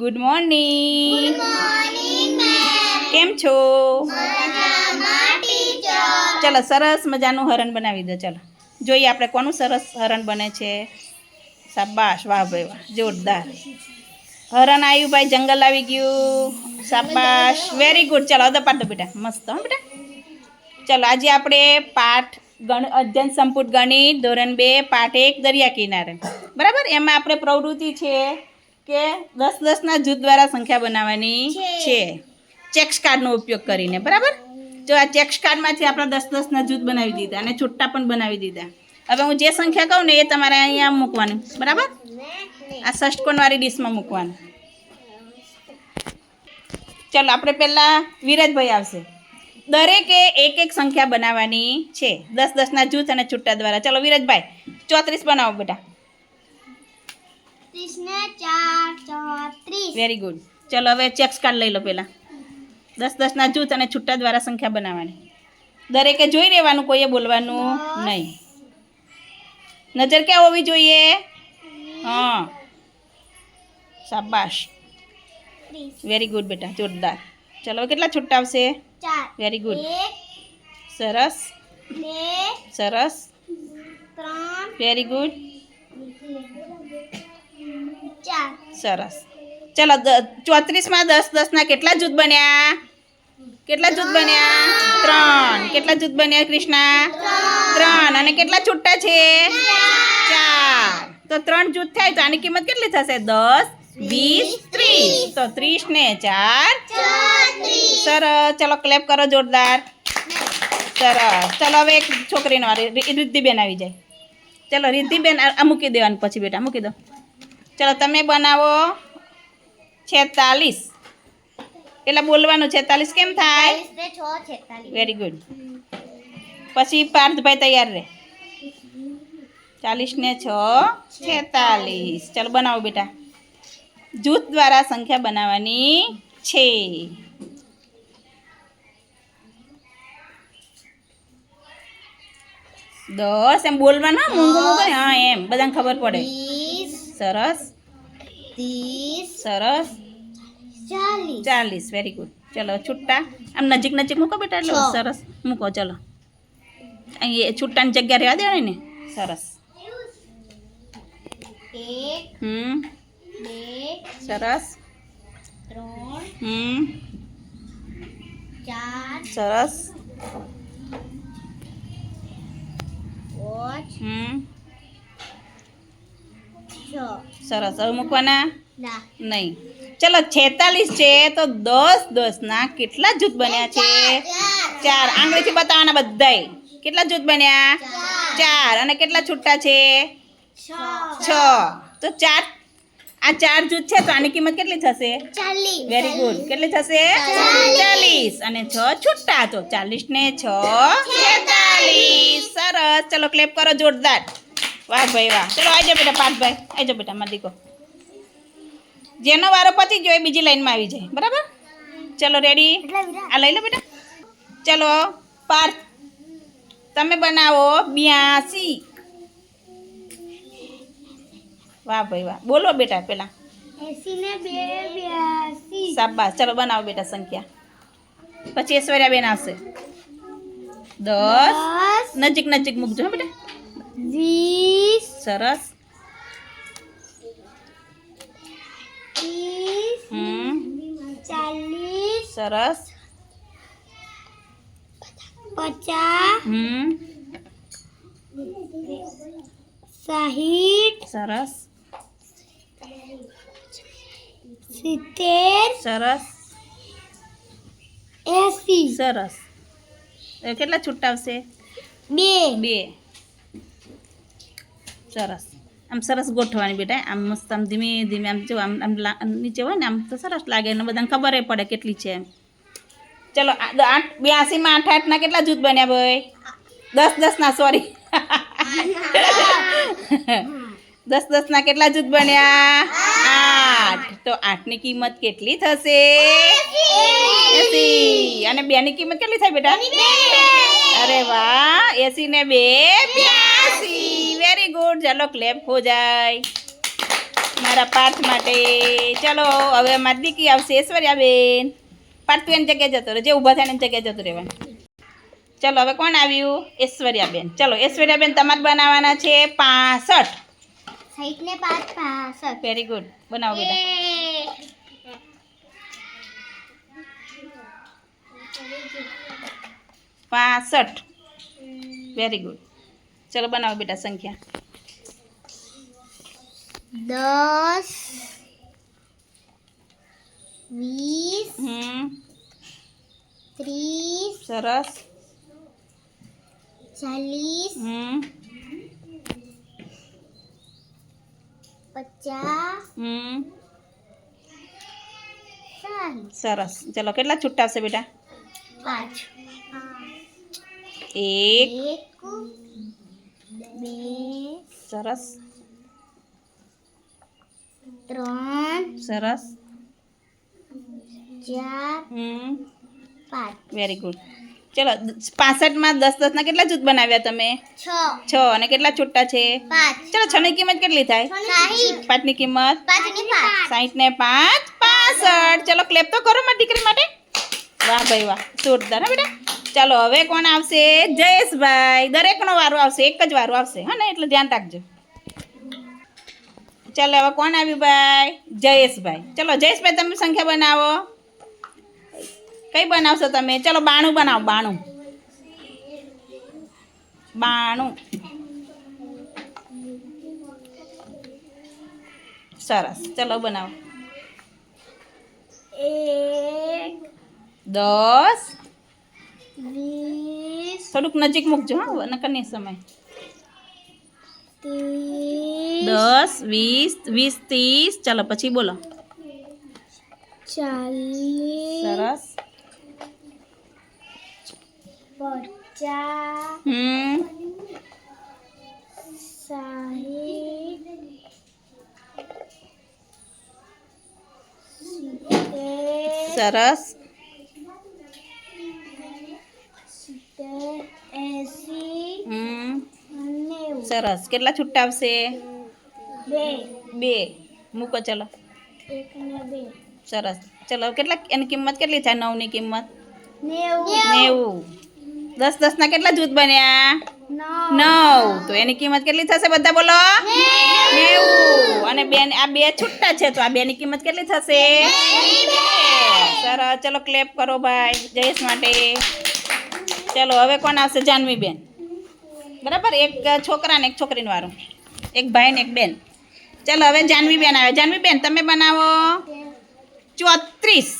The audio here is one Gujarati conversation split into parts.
ગુડ મોર્નિંગ કેમ છો? ચલો સરસ મજાનું હરણ બનાવી દો ચલો. જોઈએ આપણે કોનું સરસ હરણ બને છે. શાબાશ વાહ ભાઈ વાહ જોરદાર. હરણ આવ્યું ભાઈ જંગલ આવી ગયું. શાબાશ વેરી ગુડ ચલો અદા પાડ દો બેટા. મસ્ત હો બેટા. ચલો આજે આપણે પાઠ ગણ અધ્યયન સંપુટ ગણિત ધોરણ બે પાઠ એક દરિયા કિનારે. બરાબર? એમાં આપણે પ્રવૃત્તિ છે કે દસ દસના જૂથ દ્વારા સંખ્યા બનાવવાની છે. ચેક્સ કાર્ડનો ઉપયોગ કરીને બરાબર? જો આ ચેક્સ કાર્ડમાંથી આપણે દસ દસના જૂથ બનાવી દીધા અને છુટ્ટા પણ બનાવી દીધા. હવે હું જે સંખ્યા કહું ને એ તમારે અહીંયા મૂકવાની બરાબર? આ ષષ્ટકોણવાળી ડીશમાં મૂકવાનું. ચાલો આપણે પહેલાં વિરાજભાઈ આવશે. દરેકે એક એક સંખ્યા બનાવવાની છે. દસ દસના જૂથ અને છુટ્ટા દ્વારા. ચલો વિરાજભાઈ ચોત્રીસ બનાવો બેટા. વેરી ગુડ ચલો હવે ચેક્સ કાર્ડ લઈ લો પહેલાં. દસ દસના જૂથ અને છુટ્ટા દ્વારા સંખ્યા બનાવવાની. દરેકે જોઈ રહેવાનું કોઈએ બોલવાનું નહીં. નજર ક્યાં હોવી જોઈએ? હા. શાબાશ. વેરી ગુડ બેટા જોરદાર. ચલો કેટલા છુટ્ટા આવશે? વેરી ગુડ સરસ. સરસ. વેરી ગુડ સરસ. ચલો ચોત્રીસમાં દસ, દસના કેટલા જૂથ બન્યા? કેટલા જૂથ બન્યા? ત્રણ. કેટલા જૂથ બન્યા, કૃષ્ણા? ત્રણ. અને કેટલા છૂટા છે? ચાર. તો ત્રણ જૂથ થાય તો આની કિંમત કેટલી થશે? દસ, વીસ, ત્રીસ. તો ત્રીસ ને ચાર. સરસ. ચલો ક્લેપ કરો જોરદાર. સરસ. ચલો, હવે એક છોકરીનો રિદ્ધિબેન આવી જાય. ચલો, રિદ્ધિબેન આ મૂકી દેવાનું પછી બેટા, મૂકી દો. ચલો તમે બનાવો છેતાલીસ. એટલે બોલવાનું છેતાલીસ કેમ થાય? વેરી ગુડ પછી પાર્થભાઈ તૈયાર રહે. ચાલીસ ને છ છેતાલીસ. ચાલો બનાવો બેટા. જૂથ દ્વારા સંખ્યા બનાવવાની છે. દસ એમ બોલવાનું મૂંગું મૂંગું હા એમ. બધાને ખબર પડે. સરસ. ત્રીસ સરસ. ચાલીસ. ચાલીસ વેરી ગુડ ચલો છુટ્ટા આમ નજીક નજીક મૂકો બેટા એટલે. સરસ. મૂકો ચલો. અહીં છુટ્ટાની જગ્યા રહેવા દેવાની ને? સરસ. હમ. સરસ. હમ. સરસ. હમ. સરસ. હવે મૂકવાના? નહીં. ચલો છેતાલીસ છે તો દસ દસના કેટલા જૂથ બન્યા છે? ચાર. આંગળીથી બતાવવાના બધાય. કેટલા જૂથ બન્યા? ચાર. અને કેટલા છૂટા છે? છ. તો ચાર આ ચાર જૂથ છે તો આની કિંમત કેટલી થશે? વેરી ગુડ કેટલી થશે? ચાલીસ. અને છ છૂટા તો ચાલીસ ને છ. છેતાલીસ. સરસ. ચલો ક્લેપ કરો જોરદાર. વાહ ભાઈ વાહ. ચલો આવી જાઓ બેટા પાર્થભાઈ આવી જાઓ બેટા મારા દીકો જેનો વારો પતી ગયો એ બીજી લાઈનમાં આવી જાય. બરાબર? ચલો રેડી આ લઈ લો બેટા. ચલો પાર્થ તમે બનાવો બ્યાસી. વાહ ભાઈ વાહ. બોલો બેટા પેલા. શાબાશ. ચલો બનાવો બેટા સંખ્યા. પછી ઐશ્વર્યા બેન આવશે. દસ. નજીક નજીક મૂકજો બેટા. વીસ સરસ. હમ. ચાલીસ. સરસ. પચાસ. હમ. સાહીઠ. સરસ. સિત્તેર. સરસ. એસી. સરસ. કેટલા છૂટા આવશે બે. બે. સરસ આમ સરસ ગોઠવાની બેટા આમ મસ્ત આમ ધીમે ધીમે આમ જો આમ આમ નીચે હોય ને આમ તો સરસ લાગે અને બધાને ખબર પડે કેટલી છે એમ ચલો આઠ બ્યાસીમાં આઠ આઠના કેટલા જૂથ બન્યા ભાઈ દસ દસના સોરી દસ દસના કેટલા જૂથ બન્યા આઠ તો આઠની કિંમત કેટલી થશે એસી અને બેની કિંમત કેટલી થાય બેટા અરે વાહ એસી ને બે ગુડ ચાલો ક્લેપ હો જાય. મારા પાર્થ માટે. ચલો હવે અમારી દીકરી આવશે ઐશ્વર્યાબેન. પાર્થ તું એની જગ્યાએ જતો રહે જે ઊભા થાય એની જગ્યાએ જતું રહેવાનું. ચલો હવે કોણ આવ્યું? ઐશ્વર્યાબેન. ચલો ઐશ્વર્યાબેન તમારે બનાવવાના છે પાસઠ. વેરી ગુડ બનાવો બેટા. પાસઠ. વેરી ગુડ ચલો બનાવો બેટા સંખ્યા. દસ વીસ ત્રીસ સરસ. ચાલીસ પચાસ હમ. સરસ. ચલો કેટલા છૂટા આવશે બેટા? પાંચ. એક બે. સરસ. ત્રણ સરસ. ચાર પાંચ. વેરી ગુડ ચલો પાસઠમાં દસ દસના કેટલા જૂથ બનાવ્યા તમે? છ. છ. અને કેટલા છૂટા છે? ચલો છ ની કિંમત કેટલી થાય? પાંચની કિંમત? સાહીઠ ને પાંચ. પાસઠ. ચલો ક્લેપ તો કરો મારી દીકરી માટે. વાહ ભાઈ વાહ. જોરદાર હા બેટા. ચાલો હવે કોણ આવશે? જયેશભાઈ. દરેકનો વારો આવશે એક જ વારો આવશે. હા ને? એટલે ધ્યાન રાખજો. ચાલો હવે કોણ આવ્યું ભાઈ? જયેશભાઈ. ચલો જયેશભાઈ તમે સંખ્યા બનાવો. કઈ બનાવશો તમે? ચલો બાણું બનાવો બાણું. બાણું. સરસ. ચલો બનાવો. એક દસ. વીસ. થોડુંક નજીક મૂકજો હા નકર નહીં સમય. દસ વીસ વીસ ત્રીસ. ચાલો પછી બોલો. સરસ. હમ. સરસ. સરસ. કેટલા છૂટા આવશે? બે. મૂકો ચલો. સરસ. ચલો કેટલા એની કિંમત કેટલી થાય નવની કિંમત? નેવું. દસ દસના કેટલા જૂથ બન્યા? નવ. નવ. તો એની કિંમત કેટલી થશે બધા બોલો? નેવું. અને બે આ બે છૂટા છે તો આ બેની કિંમત કેટલી થશે? સરસ. ચલો ક્લેપ કરો ભાઈ. જયેશ માટે. ચલો હવે કોણ આવશે? જાનવી બેન બરાબર? એક છોકરા ને એક છોકરીનું વારું એક ભાઈ ને એક બેન. ચાલો હવે જાનવી બેન આવે. જાનવી બેન તમે બનાવો? ચોત્રીસ.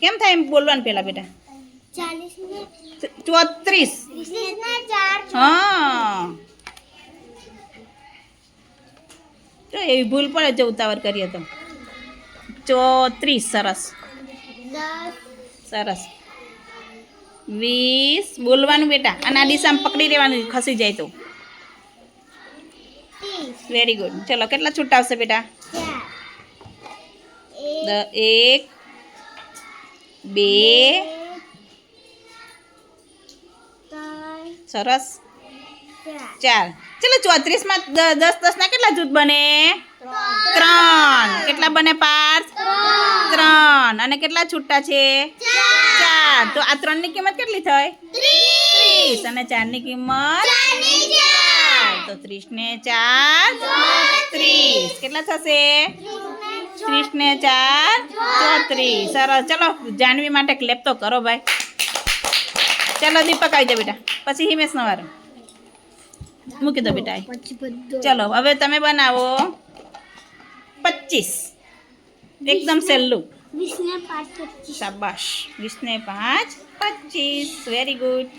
કેમ થાય એમ બોલવાનું પેલા બેટા? ચોત્રીસ. હા. તો એવી ભૂલ પડે જો ઉતાવળ કરીએ તો. ચોત્રીસ સરસ. સરસ. વીસ. બોલવાનું બેટા. અને આ દિશામાં પકડી રહેવાનું, ખસી જાય તો. વેરી ગુડ ચલો, કેટલા છૂટા આવશે બેટા? એક, બે, સરસ. ચાર. ચલો, ચોત્રીસમાં માં દસ, દસના કેટલા જૂથ બને? ત્રણ. કેટલા બને? પાંચ. ત્રણ. અને કેટલા છૂટા છે? ચાર તો આ ત્રણની કિંમત કેટલી થઈ ત્રીસ અને ચારની કિંમત ચાર તો ત્રીસ ને ચાર ત્રીસ કેટલા થશે ત્રીસ ને ચાર ચોત્રીસ સરસ ચલો જાનવી માટે ક્લેપ તો કરો ભાઈ ચલો દીપક આવી જા બેટા પછી હિમેશ નો વારો મૂકી દો બેટા અહીં. પછી બધું ચલો હવે તમે બનાવો પચીસ એકદમ સહેલું વીસ ને પાંચ પચીસ શાબાશ વીસ ને પાંચ પચીસ વેરી ગુડ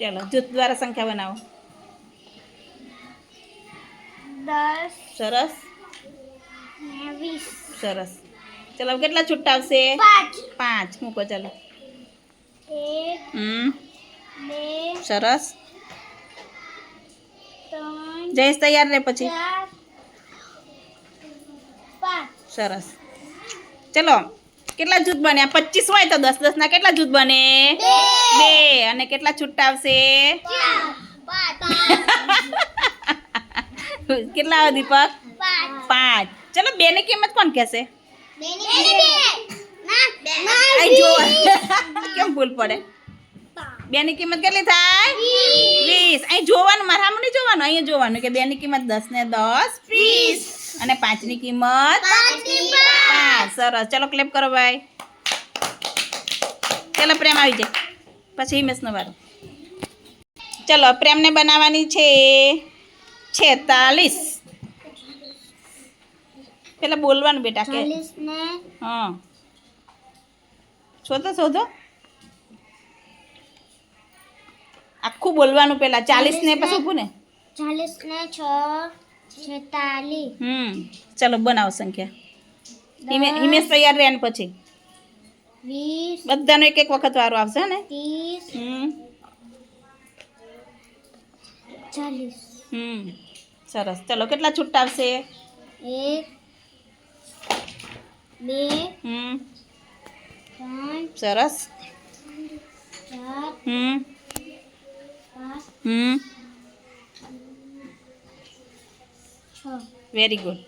ચલો જૂથ દ્વારા સંખ્યા બનાવો દસ સરસ ને વીસ સરસ ચલો કેટલા છૂટા આવશે પાંચ પાંચ મૂકો ચલો એક હમ બે સરસ ત્રણ જયેશ તૈયાર રહે પછી ચાર પાંચ સરસ ચલો કેટલા જૂથ બન્યા? પચીસ હોય તો દસ દસ ના કેટલા જૂથ બને? બે. અને કેટલા છૂટા આવશે કેટલા આવે દીપક? પાંચ. ચલો બે. ની કિંમત કોણ કહેશે કેમ ભૂલ પડે? બે ની કિંમત કેટલી થાય? વીસ. અહીં જોવાનું મારા નહીં જોવાનું? અહીંયા જોવાનું કે બે ની કિંમત દસ ને દસ વીસ. અને પાંચની કિંમત? પાંચ. સરસ. ચલો ક્લેપ કરો ભાઈ. ચલો પ્રેમ આવી જાય. પછી હિમેશનો વારો. ચલો પ્રેમને બનાવવાની છે છેતાલીસ. પેલા બોલવાનું બેટા કે. હા. શોધો શોધો. આખું બોલવાનું પેલા. ચાલીસ ને પછી ઊભું ને. ચાલીસ ને છ. છેતાલીસ હમ ચલો બનાવો સંખ્યા. હિમે- હિમેશ તૈયાર રહે પછી? વીસ બધાનો એક એક વખત વારો આવશે ને? ત્રીસ હમ. ચાલીસ. હમ સરસ. ચલો કેટલા છૂટા આવશે? એક બે હમ. ત્રણ સરસ. ચાર હમ. પાંચ હમ. વેરી ગુડ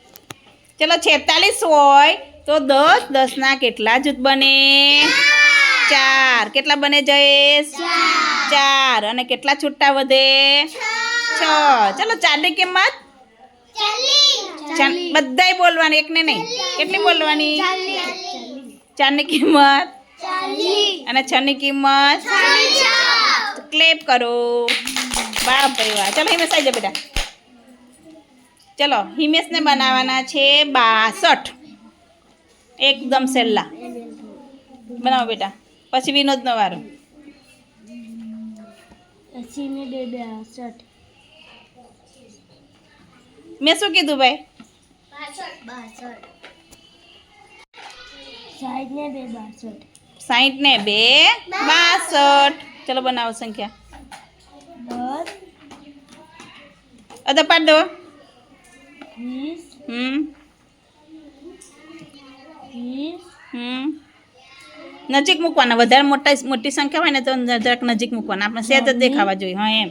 ચલો છેતાલીસ હોય તો દસ દસના કેટલા જૂથ બને? ચાર. કેટલા બને જયેશ? ચાર. અને કેટલા છૂટા વધે? છ. ચલો ચારની કિંમત? બધાય બોલવાની એકને નહીં. કેટલી બોલવાની? ચારની કિંમત? અને છની કિંમત? ક્લેપ કરો. બાપ ભાઈ વાહ ચલો હિમેશ આવી જા બેટા ચલો હિમેશને બનાવવાના છે બાસઠ. એકદમ સહેલા બનાવો બેટા. પછી વિનોદનો વારો. મેં શું કીધું ભાઈ? સાઠ ને બે. બાસઠ. ચલો બનાવો સંખ્યા. અદા પાડ દો. વીસ હમ ત્રીસ હમ નજીક મૂકવાના વધારે મોટા મોટી સંખ્યા હોય ને તો જરાક નજીક મૂકવાના. આપણે સેજ જ દેખાવા જોઈએ હા એમ.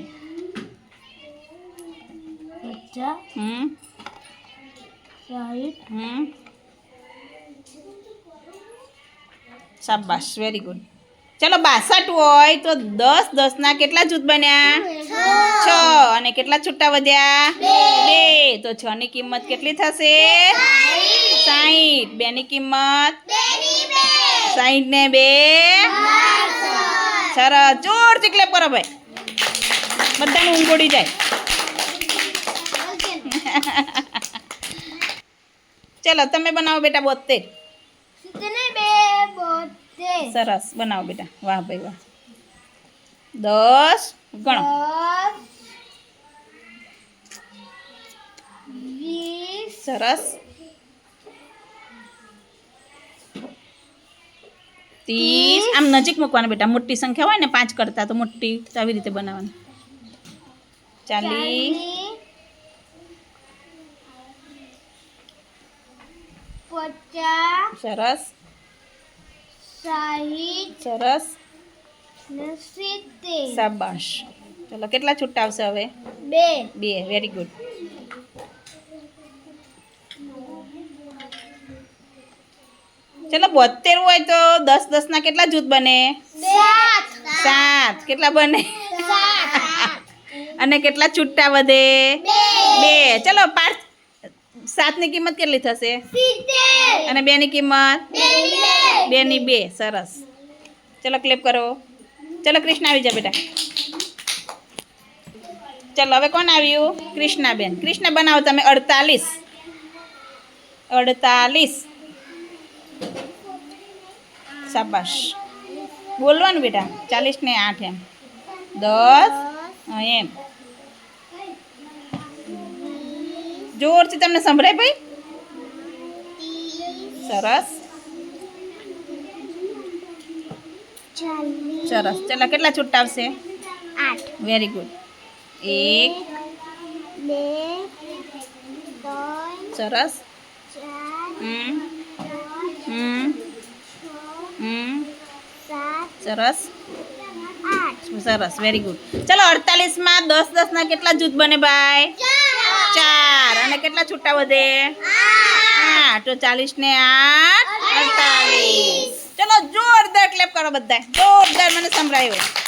હમ? હમ? શાબાશ વેરી ગુડ ચલો બાસઠ હોય તો દસ દસના કેટલા જૂથ બન્યા? છ. અને કેટલા છૂટા વધ્યા? બે. તો છ ની કિંમત કેટલી થશે? સાહીઠ બે ની કિંમત? સાહીઠ ને બે. સરસ. જોર ક્લેપ કરો ભાઈ. બધાને ઊંઘ ઉડી જાય ચલો તમે બનાવો બેટા બોતેર. સરસ. બનાવો બેટા. વાહ ભાઈ વાહ. દસ ગણો. સરસ. ત્રીસ. આમ નજીક મૂકવાનું બેટા. મોટી સંખ્યા હોય ને પાંચ કરતા તો મોટી આવી રીતે બનાવવાની. ચાલીસ. પચાસ. સરસ. સાહીઠ સરસ. ને શાબાશ. ચલો કેટલા છૂટા આવશે હવે? બે. બે. વેરી ગુડ ચલો બોતેર હોય તો દસ દસના કેટલા જૂથ બને? સાત. સાત. કેટલા બને? અને કેટલા છૂટા વધે? બે. બે. ચલો પાંચ સાતની કિંમત કેટલી થશે? અને અને બેની કિંમત? બે બેની બે સરસ. ચલો ક્લેપ કરો. ચલો કૃષ્ણ આવી જા બેટા. ચલો હવે કોણ આવ્યું? કૃષ્ણાબેન. કૃષ્ણ બનાવો તમે અડતાલીસ. અડતાલીસ. શાબાશ. બોલવાનું બેટા. ચાલીસ ને આઠ એમ. દસ. એમ. જોરથી તમને સંભળાય ભાઈ? સરસ ચાલીસ સરસ. ચલો કેટલા છૂટા આવશે? આઠ. વેરી ગુડ એક. બે. સરસ. હમ. હમ. હમ. સરસ. સરસ. વેરી ગુડ ચલો અડતાલીસમાં દસ દસના કેટલા જૂથ બને ભાઈ? ચાર. અને કેટલા છૂટા વધે? આઠ. તો ચાલીસ ને આઠ. અડતાલીસ. ચલો જોરદાર ક્લેપ કરો બધા જોરદાર મને સંભળાયું.